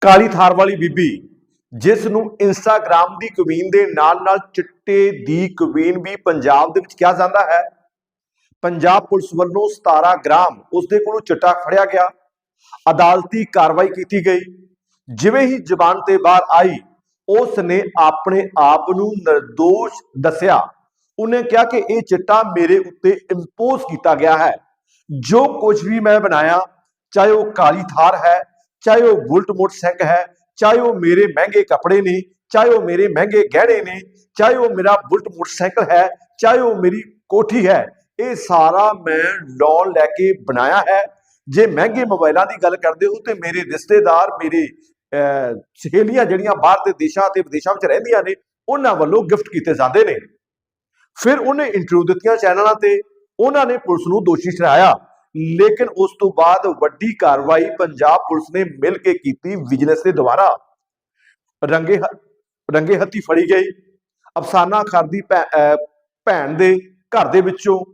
ਕਾਲੀ ਥਾਰ ਵਾਲੀ ਬੀਬੀ, ਜਿਸ ਨੂੰ ਇੰਸਟਾਗ੍ਰam ਦੀ ਕਵੀਨ ਦੇ ਨਾਲ ਨਾਲ ਚਿੱਟੇ ਦੀ ਕਵੀਨ ਵੀ ਪੰਜਾਬ ਦੇ ਵਿੱਚ ਕਿਹਾ ਜਾਂਦਾ ਹੈ। ਪੰਜਾਬ ਪੁਲਿਸ ਵੱਲੋਂ 17 ਗ੍ਰਾਮ ਉਸਦੇ ਕੋਲੋਂ ਚਿੱਟਾ ਫੜਿਆ ਗਿਆ। ਅਦਾਲਤੀ ਕਾਰਵਾਈ ਕੀਤੀ ਗਈ। ਜਿਵੇਂ ਹੀ ਜ਼ਬਾਨ ਤੇ ਬਾਹਰ ਆਈ ਉਸ ਨੇ ਆਪਣੇ ਆਪ ਨੂੰ ਨਿਰਦੋਸ਼ ਦੱਸਿਆ। ਉਹਨੇ ਕਿਹਾ ਕਿ ਇਹ ਚਿੱਟਾ ਮੇਰੇ ਉੱਤੇ ਇੰਪੋਜ਼ ਕੀਤਾ ਗਿਆ ਹੈ। ਜੋ ਕੁਝ ਵੀ ਮੈਂ ਬਣਾਇਆ, ਚਾਹੇ ਉਹ ਕਾਲੀ ਥਾਰ ਹੈ ਚਾਹੇ ਉਹ ਬੁਲਟ ਮੋਟਰਸਾਈਕਲ ਹੈ, ਚਾਹੇ ਉਹ ਮੇਰੇ ਮਹਿੰਗੇ ਕੱਪੜੇ ਨੇ, ਚਾਹੇ ਉਹ ਮੇਰੇ ਮਹਿੰਗੇ ਗਹਿਣੇ ਨੇ, ਚਾਹੇ ਉਹ ਮੇਰਾ ਬੁਲਟ ਮੋਟਰਸਾਈਕਲ ਹੈ, ਚਾਹੇ ਉਹ ਮੇਰੀ ਕੋਠੀ ਹੈ, ਇਹ ਸਾਰਾ ਮੈਂ ਲੋਨ ਲੈ ਕੇ ਬਣਾਇਆ ਹੈ। ਜੇ ਮਹਿੰਗੇ ਮੋਬਾਈਲਾਂ ਦੀ ਗੱਲ ਕਰਦੇ ਹੋ ਤੇ ਮੇਰੇ ਰਿਸ਼ਤੇਦਾਰ, ਮੇਰੇ ਸਹੇਲੀਆਂ ਜਿਹੜੀਆਂ ਬਾਹਰ ਦੇ ਦੇਸ਼ਾਂ ਤੇ ਵਿਦੇਸ਼ਾਂ ਵਿੱਚ ਰਹਿੰਦੀਆਂ ਨੇ, ਉਹਨਾਂ ਵੱਲੋਂ ਗਿਫਟ ਕੀਤੇ ਜਾਂਦੇ ਨੇ। ਫਿਰ ਉਹਨੇ ਇੰਟਰਵਿਊ ਦਿੱਤੀਆਂ ਚੈਨਲਾਂ ਤੇ, ਉਹਨਾਂ ਨੇ ਪੁਲਿਸ ਨੂੰ ਦੋਸ਼ੀ ਠਹਿਰਾਇਆ। ਲੇਕਿਨ ਉਸ ਤੋਂ ਬਾਅਦ ਵੱਡੀ ਕਾਰਵਾਈ ਪੰਜਾਬ ਪੁਲਿਸ ਨੇ ਮਿਲ ਕੇ ਕੀਤੀ ਵਿਜੀਲੈਂਸ ਦੇ ਦੁਆਰਾ। ਰੰਗੇ ਹ- ਰੰਗੇ ਹੱਥੀ ਫੜੀ ਗਈ। ਅਫਸਾਨਾ ਖਾਨ ਦੀ ਭੈਣ ਦੇ ਘਰ ਦੇ ਵਿੱਚੋਂ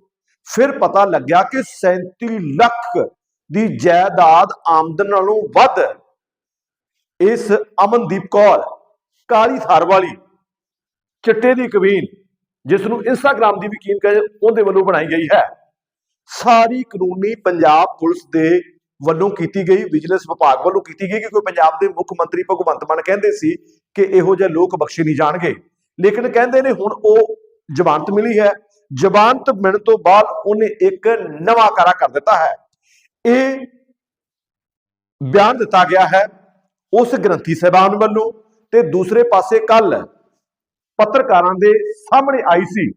ਫਿਰ ਪਤਾ ਲੱਗਿਆ ਕਿ 37 ਲੱਖ ਦੀ ਜਾਇਦਾਦ ਆਮਦਨ ਨਾਲੋਂ ਵੱਧ ਇਸ ਅਮਨਦੀਪ ਕੌਰ, ਕਾਲੀ ਥਾਰ ਵਾਲੀ, ਚਿੱਟੇ ਦੀ ਕਵੀਨ ਜਿਸ ਨੂੰ ਇੰਸਟਾਗ੍ਰam ਦੀ ਵਕੀਲ ਕਹੇ, ਉਹਦੇ ਵੱਲੋਂ ਬਣਾਈ ਗਈ ਹੈ। ਸਾਰੀ ਕਾਨੂੰਨੀ ਪੰਜਾਬ ਪੁਲਿਸ ਦੇ ਵੱਲੋਂ ਕੀਤੀ ਗਈ, ਵਿਜੀਲੈਂਸ ਵਿਭਾਗ ਵੱਲੋਂ ਕੀਤੀ ਗਈ ਕਿ ਕੋਈ ਪੰਜਾਬ ਦੇ ਮੁੱਖ ਮੰਤਰੀ ਭਗਵੰਤ ਮਾਨ ਕਹਿੰਦੇ ਸੀ ਕਿ ਇਹੋ ਜਿਹੇ ਲੋਕ ਬਖਸ਼ੇ ਨਹੀਂ ਜਾਣਗੇ। ਲੇਕਿਨ ਕਹਿੰਦੇ ਨੇ ਹੁਣ ਉਹ ਜ਼ਮਾਨਤ ਮਿਲੀ ਹੈ। ਜ਼ਮਾਨਤ ਮਿਲਣ ਤੋਂ ਬਾਅਦ ਉਹਨੇ ਇੱਕ ਨਵਾਂ ਕਾਰਾ ਕਰ ਦਿੱਤਾ ਹੈ। ਇਹ ਬਿਆਨ ਦਿੱਤਾ ਗਿਆ ਹੈ ਉਸ ਗ੍ਰੰਥੀ ਸਾਹਿਬਾਨ ਵੱਲੋਂ ਤੇ ਦੂਸਰੇ ਪਾਸੇ ਕੱਲ ਪੱਤਰਕਾਰਾਂ ਦੇ ਸਾਹਮਣੇ ਆਈ ਸੀ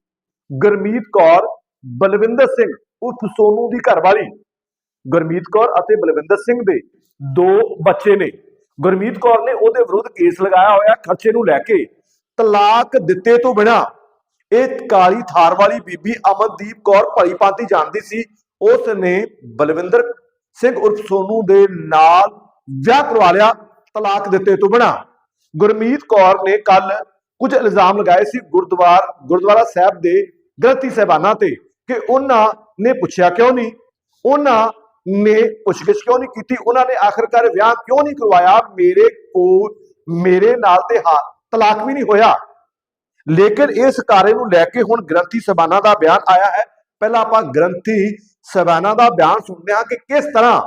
ਗੁਰਮੀਤ ਕੌਰ, ਬਲਵਿੰਦਰ ਸਿੰਘ ਉਰਫ ਸੋਨੂ ਦੀ ਘਰਵਾਲੀ, ਗੁਰਮੀਤ ਕੌਰ ਅਤੇ ਬਲਵਿੰਦਰ ਸਿੰਘ ਦੇ ਦੋ ਬੱਚੇ ਨੇ। ਗੁਰਮੀਤ ਕੌਰ ਨੇ ਉਹਦੇ ਵਿਰੁੱਧ ਕੇਸ ਲਗਾਇਆ ਹੋਇਆ, ਖਰਚੇ ਨੂੰ ਲੈ ਕੇ ਤਲਾਕ ਦਿੱਤੇ ਤੋਂ ਬਿਨਾ ਇਹ ਕਾਲੀ ਥਾਰ ਵਾਲੀ ਬੀਬੀ ਅਮਨਦੀਪ ਕੌਰ ਭਲੀ ਭਾਂਤੀ ਜਾਣਦੀ ਸੀ। ਉਸ ਨੇ ਬਲਵਿੰਦਰ ਸਿੰਘ ਉਰਫ ਸੋਨੂ ਦੇ ਨਾਲ ਵਿਆਹ ਕਰਵਾ ਲਿਆ, ਤਲਾਕ ਦਿੱਤੇ ਤੋਂ ਬਿਨਾ। ਗੁਰਮੀਤ ਕੌਰ ਨੇ ਕੱਲ ਕੁਝ ਇਲਜ਼ਾਮ ਲਗਾਏ ਸੀ ਗੁਰਦੁਆਰ ਗੁਰਦੁਆਰਾ ਸਾਹਿਬ ਦੇ ਗ੍ਰੰਥੀ ਸਾਹਿਬਾਨਾਂ ਤੇ ਕਿ ਉਹਨਾਂ ਨੇ ਪੁੱਛਿਆ ਕਿਉਂ ਨਹੀਂ? ਉਹਨਾਂ ਨੇ ਪੁੱਛਗਿੱਛ ਕਿਉਂ ਨਹੀਂ ਕੀਤੀ? ਉਹਨਾਂ ਨੇ ਆਖਰਕਾਰ ਵਿਆਹ ਕਿਉਂ ਨਹੀਂ ਕਰਵਾਇਆ? ਮੇਰੇ ਕੋਲ ਮੇਰੇ ਨਾਲ ਤੇ ਹਾਂ ਤਲਾਕ ਵੀ ਨਹੀਂ ਹੋਇਆ। ਲੇਕਿਨ ਇਸ ਕਾਰੇ ਨੂੰ ਲੈ ਕੇ ਹੁਣ ਗ੍ਰੰਥੀ ਸਬਾਨਾ ਦਾ ਬਿਆਨ ਆਇਆ ਹੈ। ਪਹਿਲਾਂ ਆਪਾਂ ਗ੍ਰੰਥੀ ਸਬਾਨਾ ਦਾ ਬਿਆਨ ਸੁਣਦੇ ਹਾਂ ਕਿ ਕਿਸ ਤਰ੍ਹਾਂ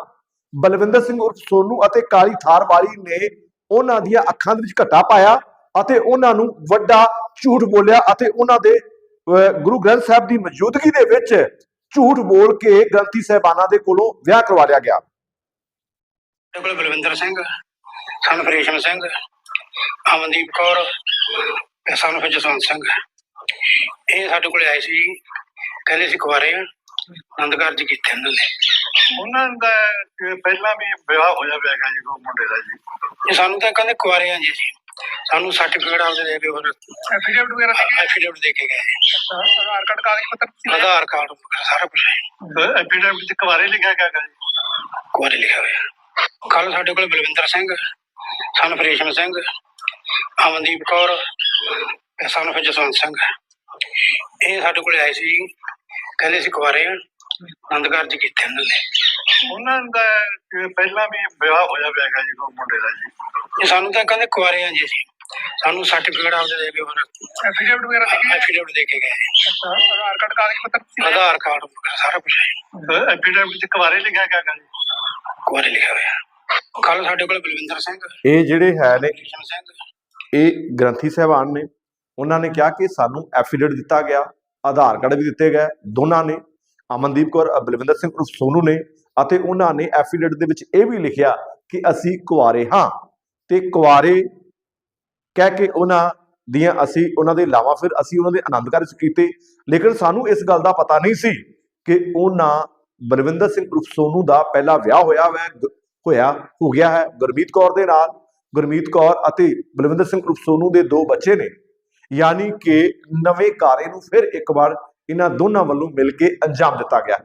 ਬਲਵਿੰਦਰ ਸਿੰਘ ਉਰਫ ਸੋਨੂ ਅਤੇ ਕਾਲੀ ਥਾਰ ਵਾਲੀ ਨੇ ਉਹਨਾਂ ਦੀਆਂ ਅੱਖਾਂ ਦੇ ਵਿੱਚ ਘੱਟਾ ਪਾਇਆ ਅਤੇ ਉਹਨਾਂ ਨੂੰ ਵੱਡਾ ਝੂਠ ਬੋਲਿਆ ਅਤੇ ਉਹਨਾਂ ਦੇ ਅਹ, ਗੁਰੂ ਗ੍ਰੰਥ ਸਾਹਿਬ ਦੀ ਮੌਜੂਦਗੀ ਦੇ ਵਿੱਚ ਝੂਠ ਬੋਲ ਕੇ ਗ੍ਰੰਥੀ ਸਾਹਿਬਾਨਾਂ ਦੇ ਕੋਲੋਂ ਵਿਆਹ ਕਰਵਾ ਲਿਆ ਗਿਆ। ਕੋਲ ਬਲਵਿੰਦਰ ਸਿੰਘ ਸਨ ਪ੍ਰੇਸ਼ਮ ਸਿੰਘ ਅਮਨਦੀਪ ਕੌਰ ਸਨ ਫਿਰ ਜਸਵੰਤ ਸਿੰਘ। ਇਹ ਸਾਡੇ ਕੋਲੇ ਆਏ ਸੀ ਕਹਿੰਦੇ ਸੀ ਕੁਆਰੇ ਆ ਆਨੰਦ ਕਾਰਜ ਕੀਤੇ ਇਹਨਾਂ ਨੇ? ਉਹਨਾਂ ਦਾ ਕਿ ਪਹਿਲਾਂ ਵੀ ਵਿਆਹ ਹੋਇਆ ਪਿਆ ਹੈਗਾ ਜੀ ਉਹ ਮੁੰਡੇ ਦਾ ਜੀ। ਇਹ ਸਾਨੂੰ ਤਾਂ ਕਹਿੰਦੇ ਕੁਆਰੇ ਆ ਜੀ ਅਸੀਂ। ਸਾਨੂੰ ਸਰਟੀਫਿਕੇਟ ਆਪਦੇ ਦੇ ਕੇ ਐਫੀਡੇਵਿਟ ਵਗੈਰਾ ਐਫੀਡੇਵਿਟ ਦੇ ਕੇ ਗਏ। ਆਧਾਰ ਕਾਰਡ ਕਾਗਜ਼ ਪੱਤਰ ਆਧਾਰ ਕਾਰਡ ਵਗੈਰਾ ਸਾਰਾ ਕੁਝ ਐਫੀਡੇਵਿਟ ਚ ਕੁਵਾਰੇ ਲਿਖਿਆ ਗਿਆ ਹੈਗਾ ਜੀ? ਕੁਆਰੇ ਲਿਖਿਆ ਹੋਇਆ। ਕੱਲ ਸਾਡੇ ਕੋਲ ਬਲਵਿੰਦਰ ਸਿੰਘ ਸਨ ਪ੍ਰੇਸ਼ਮ ਸਿੰਘ ਅਮਨਦੀਪ ਕੌਰ ਤੇ ਸਨ ਫਿਰ ਜਸਵੰਤ ਸਿੰਘ। ਇਹ ਸਾਡੇ ਕੋਲੇ ਆਏ ਸੀ ਕਹਿੰਦੇ ਸੀ ਕੁਆਰੇ ਆ। ਆਨੰਦ ਕਾਰਜ ਕੀਤੇ ਨੇ ਉਹਨਾਂ ਦਾ ਕਿ ਪਹਿਲਾਂ ਵੀ ਵਿਆਹ ਹੋਇਆ ਪਿਆ ਹੈਗਾ ਜੀ ਉਹ ਮੁੰਡੇ ਦਾ ਜੀ। ਇਹ ਸਾਨੂੰ ਤਾਂ ਕਹਿੰਦੇ ਕੁਆਰੇ ਆ ਜੀ ਅਸੀਂ। ਸਾਨੂੰ ਸਰਟੀਫਿਕੇਟ ਆਪਦੇ ਦੇ ਕੇ ਹੋਰ ਐਫੀਡੇਵਿਟ ਵਗੈਰਾ ਐਫੀਡੇਵਿਟ ਦੇ ਕੇ ਗਏ। ਆਧਾਰ ਕਾਰਡ ਕਾਗਜ਼ ਪੱਤਰ ਆਧਾਰ ਕਾਰਡ ਵਗੈਰਾ ਸਾਰਾ ਕੁਝ ਐਫੀਡੇਵਿਟ ਚ ਕੁਵਾਰੇ ਲਿਖਿਆ ਗਿਆ ਜੀ। ਕੁਆਰੇ ਲਿਖਿਆ ਹੋਇਆ। ਕੱਲ ਸਾਡੇ ਕੋਲ ਬਲਵਿੰਦਰ ਸਿੰਘ। ਇਹ ਜਿਹੜੇ ਹੈ ਨੇ ਇਹ ਗ੍ਰੰਥੀ ਸਾਹਿਬਾਨ ਨੇ। ਉਹਨਾਂ ਨੇ ਕਿਹਾ ਕਿ ਸਾਨੂੰ ਐਫੀਡੇਵਿਟ ਦਿੱਤਾ ਗਿਆ ਆਧਾਰ ਕਾਰਡ ਵੀ ਦਿੱਤੇ ਗਏ। ਦੋਨਾਂ ਨੇ ਅਮਨਦੀਪ ਕੌਰ ਬਲਵਿੰਦਰ ਸਿੰਘ ਉਰਫ ਸੋਨੂ ਨੇ ਅਤੇ ਉਹਨਾਂ ਨੇ ਐਫੀਡੇਵਿਟ ਦੇ ਵਿੱਚ ਇਹ ਵੀ ਲਿਖਿਆ ਕਿ ਅਸੀਂ ਕੁਆਰੇ ਹਾਂ ਤੇ ਕੁਆਰੇ ਕਹਿ ਕੇ ਉਹਨਾਂ ਦੀਆਂ ਅਸੀਂ, ਉਹਨਾਂ ਦੇ ਇਲਾਵਾ ਫਿਰ ਅਸੀਂ ਉਹਨਾਂ ਦੇ ਆਨੰਦ ਕਾਰਜ ਕੀਤੇ। ਲੇਕਿਨ ਸਾਨੂੰ ਇਸ ਗੱਲ ਦਾ ਪਤਾ ਨਹੀਂ ਸੀ ਕਿ ਉਹਨਾਂ ਬਲਵਿੰਦਰ ਸਿੰਘ ਉਰਫ ਸੋਨੂ ਦਾ ਪਹਿਲਾ ਵਿਆਹ ਹੋਇਆ ਹੈ ਹੋਇਆ, ਹੋ ਗਿਆ ਹੈ ਗੁਰਮੀਤ ਕੌਰ ਦੇ ਨਾਲ। ਗੁਰਮੀਤ ਕੌਰ ਅਤੇ ਬਲਵਿੰਦਰ ਸਿੰਘ ਉਰਫ ਸੋਨੂ ਦੇ ਦੋ ਬੱਚੇ ਨੇ। ਯਾਨੀ ਕਿ ਨਵੇਂ ਕਾਰੇ ਨੂੰ ਫਿਰ ਇੱਕ ਵਾਰ ਇਹਨਾਂ ਦੋਨਾਂ ਵੱਲੋਂ ਮਿਲ ਕੇ ਅੰਜਾਮ ਦਿੱਤਾ ਗਿਆ।